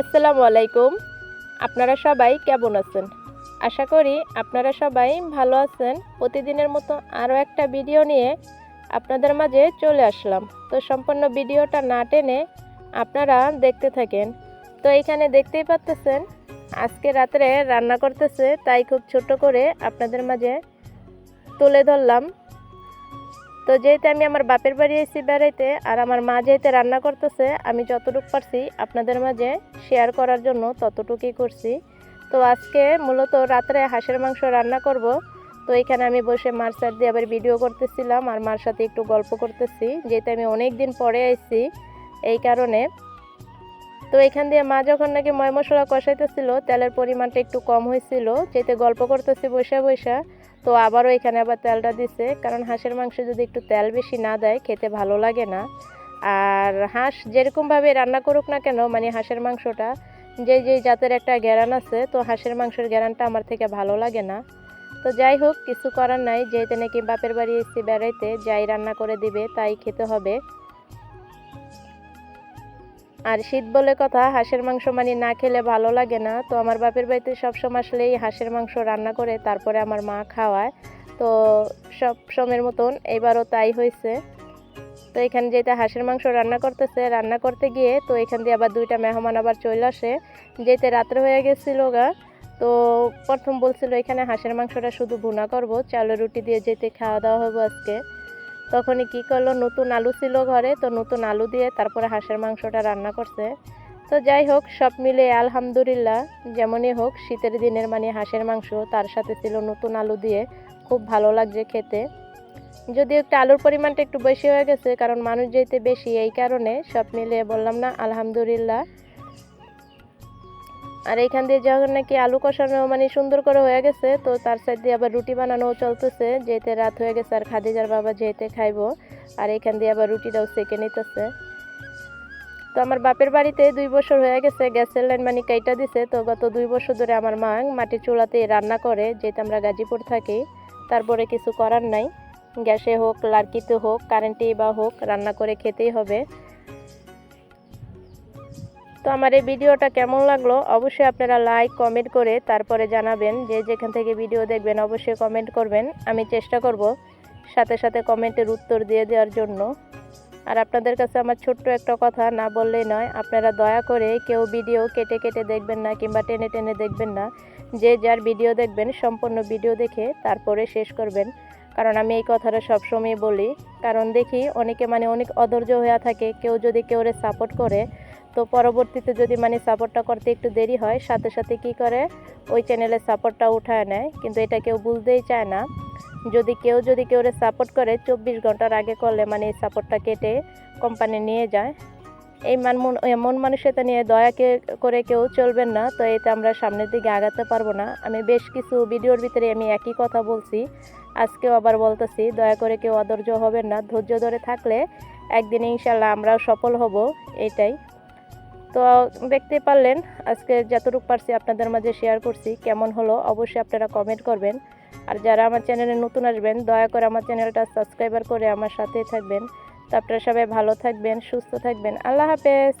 আসসালামু আলাইকুম। আপনারা সবাই কেমন আছেন? আশা করি আপনারা সবাই ভালো আছেন। প্রতিদিনের মতো আরও একটা ভিডিও নিয়ে আপনাদের মাঝে চলে আসলাম। তো সম্পূর্ণ ভিডিওটা না টেনে আপনারা দেখতে থাকেন। তো এখানে দেখতেই পাচ্তেছেন, আজকে রাত্রে রান্না করতেছে, তাই খুব ছোট করে আপনাদের মাঝে তুলে ধরলাম। তো যেহেতু আমি আমার বাপের বাড়ি এসেছি বেড়াইতে আর আমার মা যেহেতু রান্না করতেছে, আমি যতটুকু পারছি আপনাদের মাঝে শেয়ার করার জন্য ততটুকুই করছি। তো আজকে মূলত রাত্রে হাঁসের মাংস রান্না করব। তো এখানে আমি বসে মার সাথে দিয়ে আবার ভিডিও করতেছিলাম আর মার সাথে একটু গল্প করতেছি। যেহেতু আমি অনেক দিন পরে এসেছি এই কারণে। তো এখান দিয়ে মা যখন নাকি ময় মশলা কষাইতেছিল, তেলের পরিমাণটা একটু কম হয়েছিল যেতে গল্প করতেছি বসে বসে। তো আবারও এখানে আবার তেলটা দিছে। কারণ হাঁসের মাংস যদি একটু তেল বেশি না দেয়, খেতে ভালো লাগে না। আর হাঁস যেরকমভাবে রান্না করুক না কেন মানে হাঁসের মাংসটা, যে যে জাতের একটা গ্যারান আছে, তো হাঁসের মাংসের গ্যারানটা আমার থেকে ভালো লাগে না। তো যাই হোক, কিছু করার নাই, যেহেতু নাকি বাপের বাড়ি এসেছি বেড়াইতে, যাই রান্না করে দিবে, তাই খেতে হবে। আর শীত বলে কথা, হাঁসের মাংস মানে না খেলে ভালো লাগে না। তো আমার বাপের বাড়িতে সব সবসময় আসলেই হাঁসের মাংস রান্না করে, তারপরে আমার মা খাওয়ায়। তো সব সময়ের মতন এবারও তাই হয়েছে। তো এখানে যেটা হাঁসের মাংস রান্না করতেছে, রান্না করতে গিয়ে তো এখান দিয়ে আবার দুইটা মেহমান আবার চলে আসে। যেতে রাত্রে হয়ে গেছিল গা। তো প্রথম বলছিল এখানে হাঁসের মাংসটা শুধু ভুনা করব, চালের রুটি দিয়ে যেতে খাওয়া দাওয়া হবে আজকে। তখনই কি করল, নতুন আলু ছিল ঘরে, তো নতুন আলু দিয়ে তারপরে হাঁসের মাংসটা রান্না করছে। তো যাই হোক, সব মিলে আলহামদুলিল্লাহ, যেমনই হোক, শীতের দিনের মানে হাঁসের মাংস তার সাথে ছিল নতুন আলু দিয়ে খুব ভালো লাগছে খেতে। যদিও একটু আলুর পরিমাণটা একটু বেশি হয়ে গেছে, কারণ মানুষ যেতে বেশি, এই কারণে সব মিলিয়ে বললাম না, আলহামদুলিল্লাহ। আর এইখান দিয়ে যখন নাকি আলু কষানো মানে সুন্দর করে হয়ে গেছে, তো তার সাইড দিয়ে আবার রুটি বানানো চলতেছে যেতে রাত হয়ে গেছে আর খাদিজার বাবা যেতে খাইবো, আর এইখান দিয়ে আবার রুটিটাও সেকে নিতেছে। তো আমার বাপের বাড়িতে দুই বছর হয়ে গেছে, গ্যাসের লাইন মানে কাইটা দিছে, তো গত দুই বছর ধরে আমার মা মাটির চুলাতে রান্না করে, যেহেতু আমরা গাজীপুর থাকি, তারপরে কিছু করার নাই। গ্যাসে হোক, লার্কিতে হোক কারেন্টে বা হোক, রান্না করে খেতেই হবে। তো আমার এই ভিডিওটা কেমন লাগল? অবশ্যই আপনারা লাইক কমেন্ট করে তারপরে জানাবেন যে যেখান থেকে ভিডিও দেখবেন অবশ্যই কমেন্ট করবেন। আমি চেষ্টা করব সাথে সাথে কমেন্টের উত্তর দিয়ে দেওয়ার জন্য। আর আপনাদের কাছে আমার ছোট্ট একটা কথা না বললেই নয়, আপনারা দয়া করে কেউ ভিডিও কেটে কেটে দেখবেন না কিংবা টেনে টেনে দেখবেন না। যে যার ভিডিও দেখবেন, সম্পূর্ণ ভিডিও দেখে তারপরে শেষ করবেন। কারণ আমি এই কথাটা সবসময় বলি। কারণ দেখি অনেকে মানে অনেক অধৈর্য হয়ে থাকে। কেউ যদি কেউরে সাপোর্ট করে তো পরবর্তীতে যদি মানে সাপোর্টটা করতে একটু দেরি হয়, সাথে সাথে কি করে? ওই চ্যানেলের সাপোর্টটা উঠায় নেয়। কিন্তু এটা কেউ বুঝতেই চায় না। যদি কেউ, যদি কেউরে সাপোর্ট করে, চব্বিশ ঘণ্টার আগে করলে মানে এই সাপোর্টটা কেটে কোম্পানি নিয়ে যায়। এই মান, মন এমন মানুষের নিয়ে দয়াকে করে কেউ চলবেন না। তো এতে আমরা সামনের দিকে আগাতে পারব না। আমি বেশ কিছু ভিডিওর ভিতরে আমি একই কথা বলছি। আজকেও আবার বলতেছি, দয়া করে কেউ অধৈর্য হবেন না। ধৈর্য ধরে থাকলে একদিন ইনশাল্লাহ আমরাও সফল হব। এটাই। তো দেখতে পারলেন, আজকে যতটুকু পারছি আপনাদের মাঝে শেয়ার করছি, কেমন হলো অবশ্যই আপনারা কমেন্ট করবেন। আর যারা আমার চ্যানেলে নতুন আসবেন, দয়া করে আমার চ্যানেলটা সাবস্ক্রাইবার করে আমার সাথেই থাকবেন। তো আপনারা সবাই ভালো থাকবেন, সুস্থ থাকবেন। আল্লাহ হাফেজ!